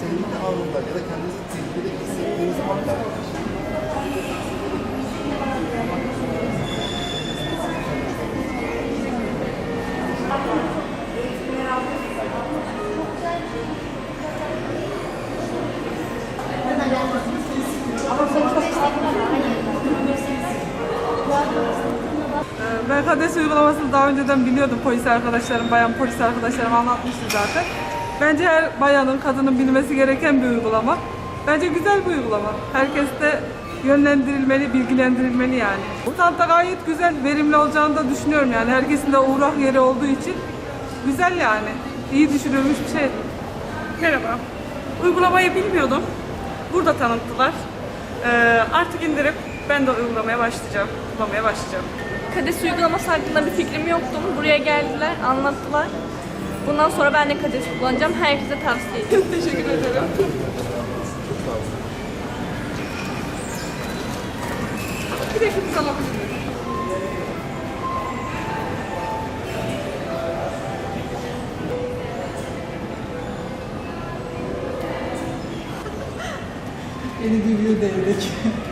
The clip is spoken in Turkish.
Tehlike anında ya da kendinizi tehlikede hissettiğiniz anda KADES uygulamasını daha önceden biliyordum polis arkadaşlarım, bayan polis arkadaşlarım anlatmıştı zaten. Bence her bayanın, kadının bilmesi gereken bir uygulama. Bence güzel bir uygulama. Herkes de yönlendirilmeli, bilgilendirilmeli yani. Bu da gayet güzel, verimli olacağını da düşünüyorum yani. Herkesin de uğrak yeri olduğu için güzel yani. İyi düşünülmüş bir şey. Merhaba. Uygulamayı bilmiyordum. Burada tanıttılar. Ee, artık indirip ben de uygulamaya başlayacağım. Kullanmaya başlayacağım. Kades uygulaması hakkında bir fikrim yoktu. Buraya geldiler, anlattılar. Bundan sonra ben de Kades kullanacağım. Herkese tavsiye ediyorum. Teşekkür ederim. Bir de kimse alabilir miyim? Beni dövüyor devlet.